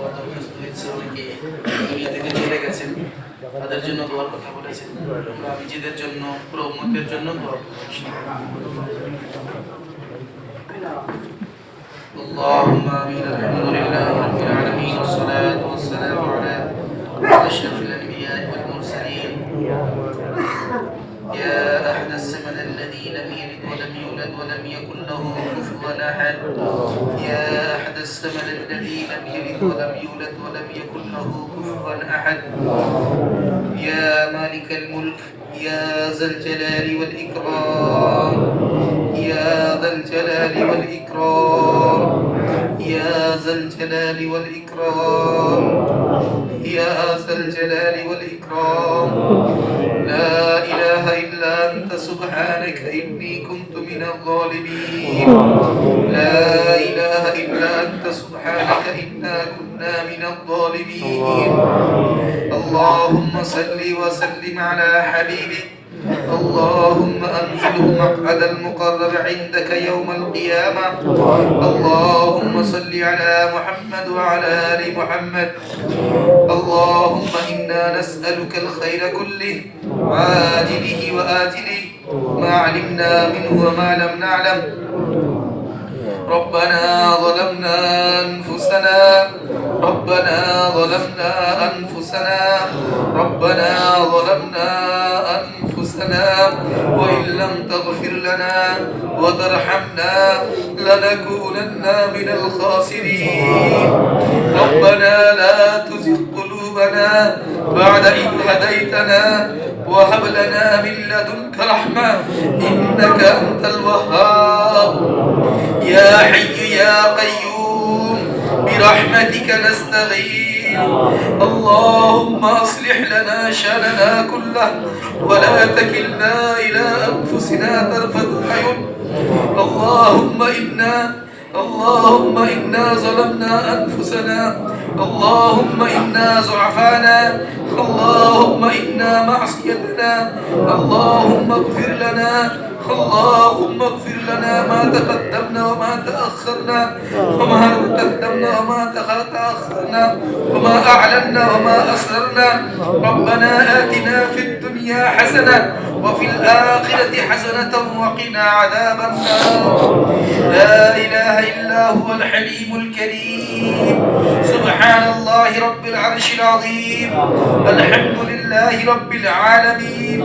দোয়া দরখাস্ত হয়েছে অনেকে দুনিয়া থেকে চলে গেছেন তাদের জন্য দোয়ার কথা বলেছেন আমরা নিজেদের জন্য পুরো উম্মতের জন্য দোয়া করছি اللهم امين الحمد لله رب العالمين والصلاه والسلام على اشرف الانبياء والمرسلين يا السمن الذي لم يلد ولم يولد ولم يكن له كفوا أحد. يا أحد السمن الذي لم يلد ولم يولد ولم يكن له كفوا أحد. يا مالك الملك يا ذا الجلال والإكرام. يا ذا الجلال والإكرام. يا ذا الجلال والإكرام. يا ذا الجلال والإكرام. لا أنت سبحانك إني كنت من الظالمين. لا إله إلا أنت سبحانك إنا كنا من الظالمين. اللهم صل وسلم على حبيبك. اللهم أنزله مقعد المقرب عندك يوم القيامة. اللهم صل على محمد وعلى آل محمد. اللهم إنا نسألك الخير كله عاجله وآجله ما علمنا منه وما لم نعلم. ربنا ظلمنا أنفسنا ربنا ظلمنا أنفسنا ربنا ظلمنا أنفسنا وإن لم تغفر لنا وترحمنا لنكونن من الخاسرين. ربنا لا تزغ قلوبنا بعد إذ هديتنا وهب لنا من لدنك رحمة إنك أنت الوهاب. يا حي يا قيوم برحمتك نستغيث. اللهم أصلح لنا شأننا كله ولا تكلنا إلى أنفسنا طرفة عين. اللهم إنا اللهم إنا ظلمنا أنفسنا. اللهم إنا ضعفانا. اللهم إنا معصيتنا. اللهم اغفر لنا اللهم اغفر لنا ما تقدمنا وما تأخرنا وما تقدمنا وما تأخرنا وما أعلنا وما أسررنا. ربنا آتنا في الدنيا حسنة وفي الآخرة حسنة وقنا عذاب النار. لا إله إلا هو الحليم الكريم. سبحان الله رب العرش العظيم. الحمد لله رب العالمين.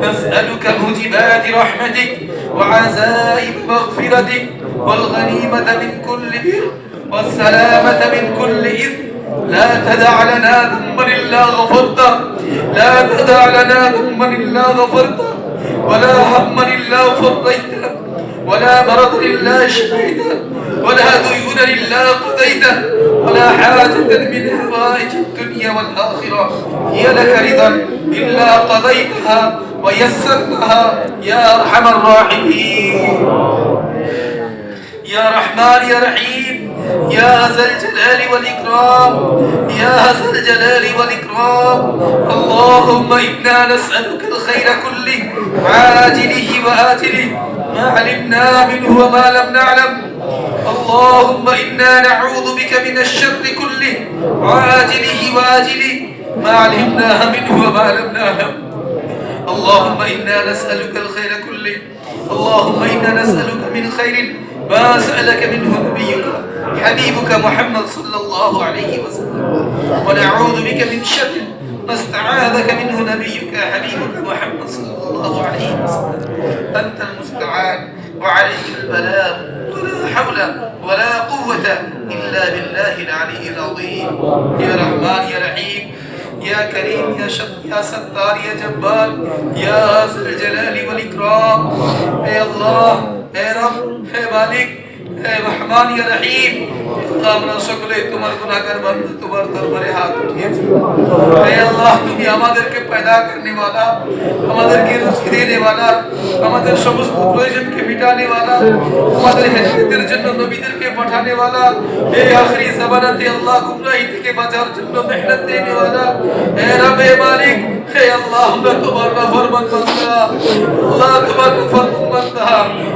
نسألك موجبات رحمتك وعزائم مغفرتك والغنيمة من كل بر والسلامة من كل إثم. لا تدع لنا ذنبا إلا غفرته. لا تدع لنا ذنبا إلا غفرته ولا هما إلا فريته ولا مرض إلا شفيته ولا ديون إلا قضيته ولا حاجة من حوائج الدنيا والآخرة هي لك رضا إلا قضيتها ويسرتها يا أرحم الراحمين. يا رحمن يا رحيم. يا ذا الجلال والإكرام يا ذا الجلال والإكرام. اللهم إنا نسألك الخير كله عاجله وآجله. ما علمنا منه وما لم نعلم. اللهم إنا نعوذ بك من الشر كله عاجله وآجله. ما علمناه منه وما لم نعلم. اللهم إنا نسألك الخير كله اللهم إنا نسألك من خير. ما سألك منه نبيك حبيبك محمد صلى الله عليه وسلم. ونعوذ بك من شر ما استعاذك منه نبيك حبيبك محمد صلى الله عليه وسلم. أنت المستعان وعليك البلاغ ولا حول ولا قوة إلا بالله العلي العظيم. يا رحمن يا رحيم يا كريم يا شط يا ستار يا جبار يا ذا الجلال والإكرام. يا الله হে রব, হে মালিক, হে রহমান ইয়া রহিম আমরা সকলে তোমার গুনাহগার বান্দা, তোমার দরবারে হাত উঠিয়েছি। হে আল্লাহ তুমি আমাদেরকে পয়দা করনে वाला আমাদেরকে রুজি দেনে वाला আমাদের সমস্ত প্রয়োজনকে মিটানে वाला আমাদের হেদায়েতের জন্য নবীদেরকে পাঠানে वाला হে আখরি জামানাতে আল্লাহ গুমরাহি থেকে বাঁচার জন্য মেহনত দেনে वाला হে রবে মালিক হে আল্লাহ আমরা তোমার নাফরমান বান্দা আল্লাহ তোমার নাফরমান বান্দা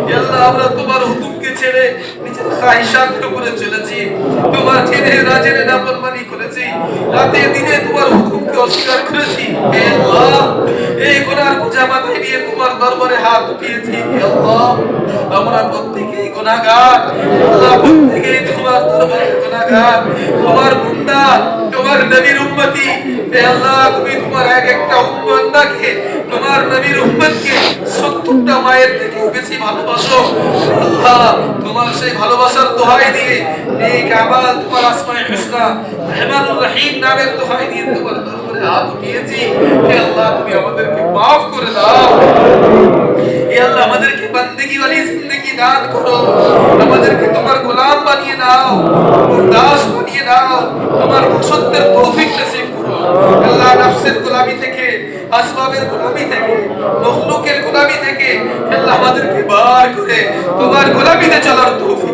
হে আল্লাহ আমরা তোমার হুকুমকে ছেড়ে নিজের খাহিশাতের উপরে চলেছি তোমার জেনে না জেনে নাফরমানি করেছি রাতে দিনে তোমার হুকুমকে অস্বীকার করেছি। হে আল্লাহ, এই গুনার বোঝা মাথায় নিয়ে তোমার দরবারে হাত উঠিয়েছি। হে আল্লাহ, আমরা প্রত্যেকেই গুনাহগার। আল্লাহ, প্রত্যেকেই তোমার দরবারে গুনাহগার। তোমার বান্দা তোমার নবীর উম্মতি। হে আল্লাহ, তুমি তোমার এক একটা উম্মতকে তোমার নবীর উম্মতকে সত্তরটা মায়ের থেকে বেশি ভালোবাসো। আল্লাহ, তোমার সেই ভালোবাসার দোহাই দিয়ে এই কাবাল তোমার আসমায়ে হুসনা রহমানুর রহিম নামের দোহাই দিয়ে তোমার দরবারে হাত উঠিয়েছি হে আল্লাহ তুমি আমাদেরকে মাফ করে দাও হে আল্লাহ আমাদেরকে বন্দেগী वाली जिंदगी দান করো আমাদেরকে তোমার গোলাম বানিয়ে দাও তোমার দাস বানিয়ে দাও তোমার সত্যের তৌফিক নসিব করো আল্লাহ নফসের গোলামি থেকে আসবাবের গোলামি থেকে মখলুকের গোলামি থেকে আল্লাহ আমাদেরকে বার করে তোমার গোলামিতে চলার তৌফিক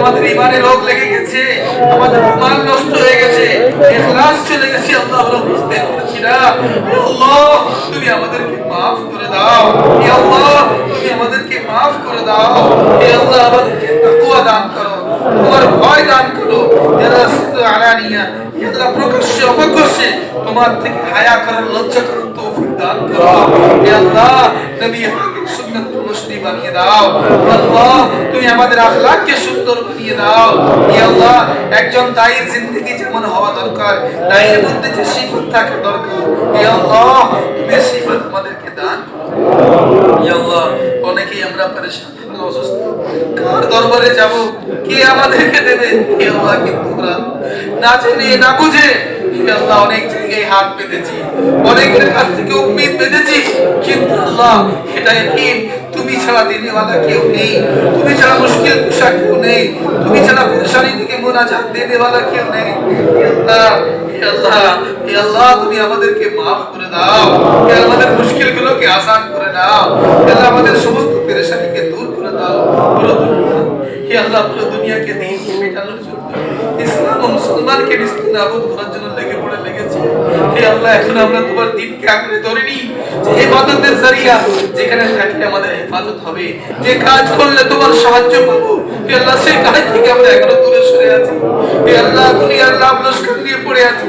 আমাদের ইমানে রোগ লেগে গেছে, আমাদের ইমান নষ্ট হয়ে গেছে ইখলাস চলে গেছে, আল্লাহ আমরা বুঝতে পারছি না। আল্লাহ, তুমি আমাদেরকে মাফ করে দাও। হে আল্লাহ, তুমি আমাদেরকে মাফ করে দাও। হে আল্লাহ, আমাদেরকে তাকওয়া দান করো, তোমার ভয় দান করো। যারা আলানিয়া আল্লাহ প্রকাশ্যে অপ্রকাশ্যে তোমার থেকে হায়া করার, লজ্জা করার দান করো। হে আল্লাহ, নবী হাকিম সুন্নাতুল মুসলিম বানিয়ে দাও। আল্লাহ, তুমি আমাদের আখলাককে সুন্দর বানিয়ে দাও। হে আল্লাহ, একজন দায়ীর জিন্দগি যেমন হওয়া দরকার, দায়ীর মধ্যে যে সিফত থাকা দরকার। হে আল্লাহ, তুমি সিফত আমাদেরকে দান করো। হে আল্লাহ, অনেকেই আমরা পরেশান কার দরবারে যাব? কে আমাদেরকে দেবে? আল্লাহ, কিন্তু না জেনে, না বুঝে। আল্লাহ অনেক জায়গায় হাত পেতেছি অনেকের কাছ থেকে উম্মিদ পেতেছি কিন্তু আল্লাহ এটা একদিন তুমি ছাড়া দেনেওয়ালা কেউ নেই। তুমি ছাড়া মুশকিল কুশা কেউ নেই। তুমি ছাড়া পরেশানি থেকে মোনাজাত দেনেওয়ালা কেউ নেই। আল্লাহ আল্লাহ তুমি আমাদেরকে মাফ করে দাও। আমাদের মুশকিলগুলোকে আসান করে দাও আল্লাহ, আমাদের সমস্ত পেরেশানিকে দূর করে দাও। পুরো দুনিয়া হে আল্লাহ, পুরো দুনিয়াকে দিনকে মেটানোর জন্য ইসলাম ও মুসলমানকে নিস্তিনাবুদ করার জন্য লেগে পড়ে লেগেছে। হে আল্লাহ, এখন আমরা তোমার দিনকে আঁকড়ে ধরিনি যে ইবাদতের জরিয়া যেখানে থাকলে আমাদের হেফাজত হবে। যে কাজ করলে তোমার সাহায্য পাবো। হে আল্লাহ, সেই কাজ থেকে আমরা এখনও দূরে সরে আছি। হে আল্লাহ, দুনিয়ার নাম লস্কর নিয়ে পড়ে আছি।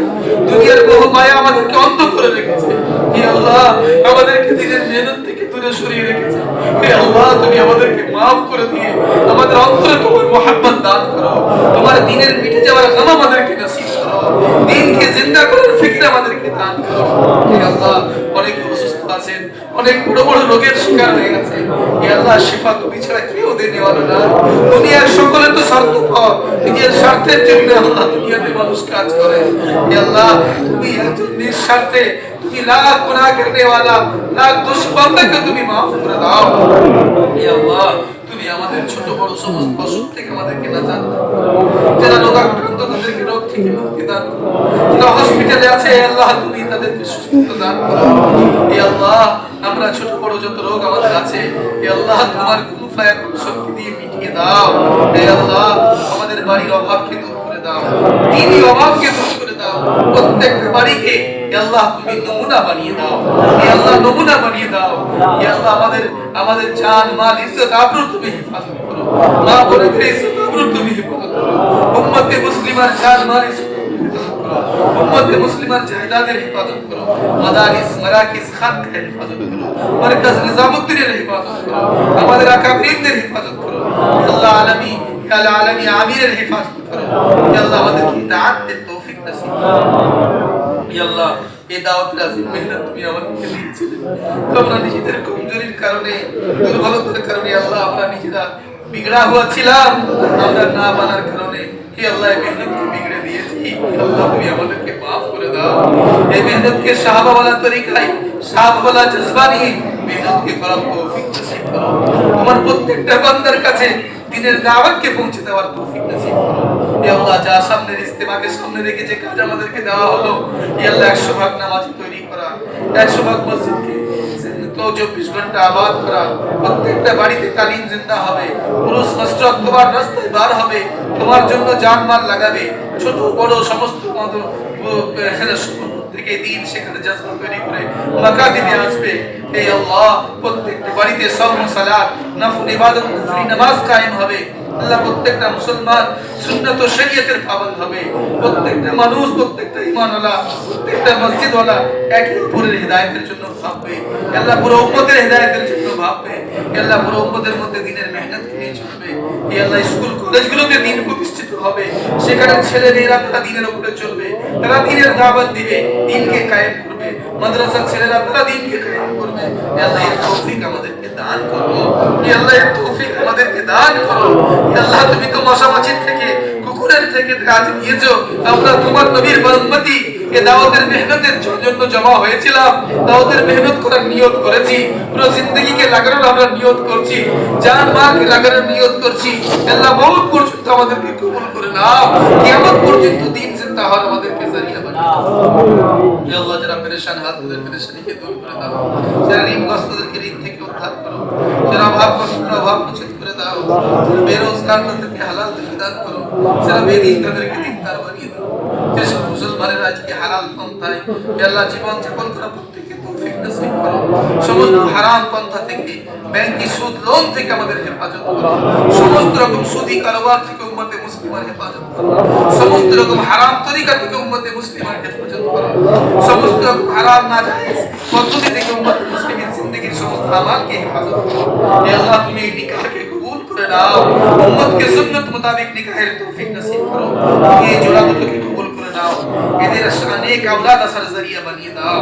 দুনিয়ার বহু মায়া আমাদেরকে অন্ধ করে রেখেছে। হে আল্লাহ, আমাদেরকে দিনের মেহনত থেকে দূরে সরিয়ে রেখেছে। হে আল্লাহ তুমি আমাদেরকে মাফ করে দিয়ে আমাদের অন্তরে তোমার মোহাম্মত দান করো। তোমার দিনের মিটে যাওয়ার গাম আমাদেরকে নসিব করো। দিনকে জিন্দা করার ফিকির আমাদেরকে দান করো। অনেক আছেন। অনেক বড় বড় রোগের শিকার হয়ে গেছে। আল্লাহ, শিফা তুমি ছাড়া কেউ ওদের ভালো না? দুনিয়ার সকলে তো স্বার্থ পাও নিজের স্বার্থের জন্য আল্লাহ দুনিয়াতে মানুষ কাজ করে। আল্লাহ, তুমি একজন নিঃস্বার্থে তুমি লাখ গুনাহ করনে वाला লাখ বান্দাকে তুমি মাফ করে দাও। আল্লাহ তুমি আমাদের ছোট বড় সমস্ত অসুখ থেকে আমাদেরকে নাজাত যারা রোগাক্রান্ত তাদেরকে রোগ থেকে মুক্তি দান যারা হসপিটালে আছে আল্লাহ তুমি তাদেরকে সুস্থতা দান করো। হে আল্লাহ আমরা ছোট বড় যত রোগ আমাদের আছে হে আল্লাহ তোমার কোন ফায়াকুন শক্তি দিয়ে মিটিয়ে দাও। হে আল্লাহ আমাদের বাড়ির অভাবকে দূর করে দাও। দিনই অভাবকে দূর করে দাও। প্রত্যেকটা বাড়িকে আল্লাহ, তুমি নমুনা বানিয়ে দাও। আল্লাহ, নমুনা বানিয়ে দাও। আল্লাহ, আমাদের আমাদের জান, মাল, ইজ্জত আবরু তুমি হেফাজত করো। মা বোনেদের ইজ্জত আবরু তুমি হেফাজত করো। উম্মতে মুসলিমার জান, মাল, ইজ্জত উম্মতে মুসলিমার জায়দাদের হেফাজত করো। মাদারিস, মারাকিস, খানকার হেফাজত করো। মার্কাজ নিজামুদ্দিনের হেফাজত করো। আমাদের আকাবিরদের হেফাজত করো। আল্লাহ আলামী, হে আল্লাহ আলামী আমিরের হেফাজত করো। আল্লাহ আমাদেরকে ইতাআতের তৌফিক নসিব করো। তোমার প্রত্যেকটা বান্দার কাছে দিনের দাওয়াতকে পৌঁছে দেওয়ার তৌফিক নসিব করো। আল্লাহ, যা সামনের ইস্তেমাকে সামনে রেখে যে কাজ আমাদেরকে দেওয়া হলো একশো ভাগ তৈরি করা, একশো ভাগ মসজিদকে প্রত্যেকটা বাড়িতে তোমার জন্য জানমাল লাগাবে, ছোট, বড় সমস্ত দিন বাড়িতে সওম সালাত, নফল নামাজ কায়েম হবে। আল্লাহ প্রত্যেকটা মুসলমান সুন্নত শরীয়তের পাবন্দ হবে। প্রত্যেকটা মানুষ, প্রত্যেকটা ঈমানওয়ালা, প্রত্যেকটা মসজিদওয়ালা একে অপরের হেদায়েতের জন্য ভাববে। আল্লাহ, পুরো উম্মতের হেদায়েতের জন্য ভাববে। আল্লাহ, পুরো উম্মতের মধ্যে দিনের মেহনতকে নিয়ে চলবে? হে আল্লাহ, স্কুল, কলেজগুলোতে দিন প্রতিষ্ঠিত হবে। সেখানে ছেলে মেয়েরা তারা দিনের উপরে চলবে। তারা দিনের দাওয়াত দিবে, দিনকে কায়েম করবে। মাদ্রাসার ছেলেরা তারা দিনকে কায়েম করবে। আল্লাহ, এর তৌফিক আমাদেরকে দান করো। আল্লাহ, এর তৌফিক আমাদেরকে দান করো। আল্লাহ, তুমি তো মশামাছির থেকে, কুকুরের থেকে কাজ নিয়েছো। আমরা তোমার নবীর উম্মতি এ দাওয়াতের মেহনতের জন্য জমা হয়েছিলাম। দাওয়াতের মেহনত করার নিয়ত করেছি। পুরো জিন্দগিকে লাগানোর আমরা নিয়ত করছি। জান মালকে লাগানোর নিয়ত করছি। আল্লাহ, মৌত পর্যন্ত আমাদেরকে কবুল করে নাও। কিয়ামত পর্যন্ত দিন জিন্দা হওয়ার আমাদেরকে জারিয়া বানাও হে আল্লাহ যারা পেরেশান হাত তাদের পেরেশানিকে দূর করে দাও। যারা ঋণগ্রস্তদেরকে ঋণ থেকে উদ্ধার করো, যারা অভাবগ্রস্ত অভাব মুছিত করে দাও বেরোজগার তাদেরকে হালাল দান করো, যারা বেদিন তাদেরকে দিনদার বানিয়ে দাও। যেসব মুসলমানের আজকে হালাল পন্থায় আল্লাহ জীবন যাপন করা প্রত্যেককে তৌফিক নসিব করো। সমস্ত হারাম পন্থা থেকে, ব্যাংকি সুদ, লোন থেকে আমাদের হেফাজত করো। সমস্ত রকম সুদি কারবার থেকে উম্মতে মুসলিমের হেফাজত করো। সমস্ত রকম হারাম তরিকা থেকে উম্মতে মুসলিমের হেফাজত সমস্ত রকম হারাম নাজায়েজ পদ্ধতি থেকে উম্মতে মুসলিমের জিন্দেগির সমস্ত আমালকে হেফাজত আল্লাহ, তুমি এই নিকাহকে কবুল করে নাও। উম্মতকে সুন্নত মোতাবেক নিকাহের তৌফিক নসিব করো। এই জোড়া কবুল করে নাও। এদের অনেক আওলাদ আসার জরিয়া বানিয়ে দাও।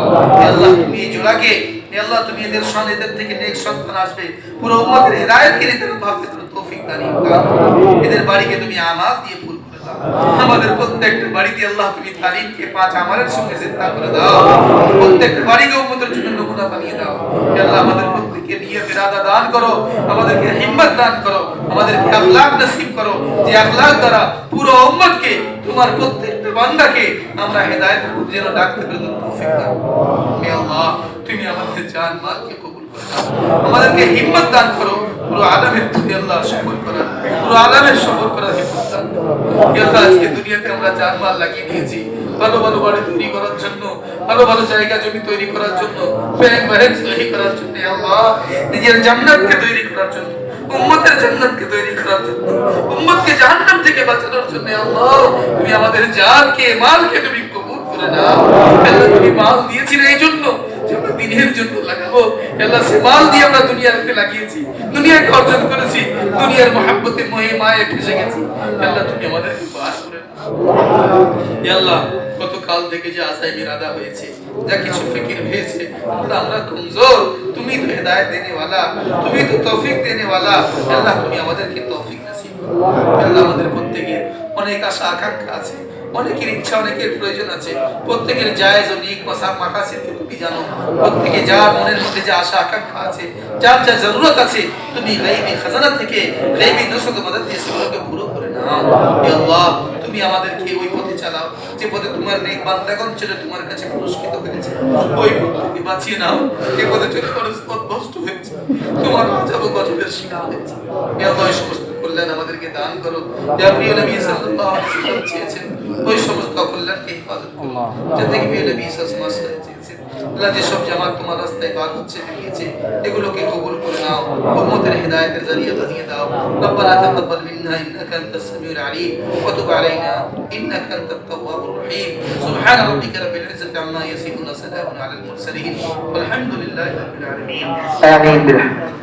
আল্লাহ, তুমি এই জোড়াকে আল্লাহ, তুমি এদের সন এদের থেকে নেক সন্তান আসবে। পুরো উম্মতের হেদায়েতকে তুমি তৌফিক দান এদের বাড়িকে তুমি আমাল দিয়ে আমাদের প্রত্যেকটা বাড়িতে আল্লাহ তুমি তালিমকে পাঁচ আমলের সঙ্গে জিন্দা করে দাও। প্রত্যেকটা বাড়িকে উম্মতের জন্য নমুনা বানিয়ে দাও। আল্লাহ, আমাদের প্রত্যেককে নিয়ে ইরাদা দান করো, আমাদেরকে হিম্মত দান করো, আমাদেরকে আখলাক নসিব করো, যে আখলাক দ্বারা পুরো উম্মতকে, তোমার প্রত্যেকটা বান্দাকে আমরা হেদায়েতের প্রতি যেন ডাকতে পারি তৌফিক দাও হে আল্লাহ, তুমি আমাদের জান মালকে কবুল করে আমাদেরকে হিম্মত দান করো, পুরো আলমের তুমি আল্লাহ সফর করার, পুরো আলমের সফর করার হিম্মত দান করো আজকে দুনিয়াতে আমরা জান লাগিয়ে দিয়েছি। ভালো ভালো বাড়ি তৈরি করার জন্য, ভালো ভালো জায়গা জমি তৈরি করার জন্য ব্যাংক ব্যালেন্স তৈরি করার জন্য আল্লাহ, নিজের জান্নাতকে তৈরি করার জন্য, উম্মতের জান্নাতকে তৈরি করার জন্য, উম্মতকে জাহান্নাম থেকে বাঁচানোর জন্য আল্লাহ, তুমি আমাদের জানকে মালকে তুমি কবুল করে নাও। তুমি মাল দিয়েছিলে এই জন্য। যে আমরা দিনের জন্য লাগাবো আল্লাহ সে মাল দিয়ে আমরা দুনিয়াতে লাগিয়েছি দুনিয়াকে অর্জন করেছি দুনিয়ার মহাব্বতে মহে মায়ে ফেসে গেছি আল্লাহ তুমি আমাদেরকে পাস করে নাও। হে আল্লাহ কত কাল থেকে যে আশায় মিরাদা হয়েছে যা কিছু ফিকির হয়েছে আল্লাহ আমরা কমজোর তুমি তো হেদায়েত দেনে वाला তুমি তো তৌফিক দেনে वाला আল্লাহ তুমি আমাদেরকে তৌফিক নসিব করো আল্লাহ আমাদের প্রত্যেকের অনেক আশা আকাঙ্ক্ষা আছে অনেকের ইচ্ছা, অনেকের প্রয়োজন আছে। প্রত্যেকের জায়েজ ও নিক মাসাব মাকাসিদকে তুমি জানো? প্রত্যেকে যার মনের মধ্যে যে আশা, আকাঙ্ক্ষা আছে, যার যা জরুরত আছে, তুমি গাইবি খাজানা থেকে, গাইবি নসরত মদদ দিয়ে সেগুলোকে পুরো করে নাও। তুমি আমাদেরকে ওই পথে চালাও, যে পথে তোমার নেক বান্দাগণ ছিল, তোমার কাছে পুরস্কৃত হয়েছে। ওই পথ বাঁচিয়ে নাও, যে পথে চলে মানুষ পথ নষ্ট হয়েছে। তোমার আজাব গজবের শিকার হয়েছে। আল্লাহ সমস্ত কল্যাণ আমাদেরকে দান করো যা প্রিয় নবী সাল্লাল্লাহু আলাইহি ওয়াসাল্লাম চেয়েছেন ওই সমস্ত কল্যাণকে হেফাজত করো যাতে কি প্রিয় নবী সাল্লাল্লাহু আলাইহি ওয়াসাল্লাম চেয়েছেন আল্লাহ যেসব জামাত তোমার রাস্তায় বার হচ্ছে বেরিয়েছে এগুলোকে কবুল করে নাও উম্মতের হেদায়েতের জরিয়া বানিয়ে দাও ربنا تقبل منا انك انت السميع العليم وتب علينا انك انت التواب الرحيم سبحان ربك رب العزه عما يصفون سلام على المرسلين والحمد لله رب العالمين آمين برحمتك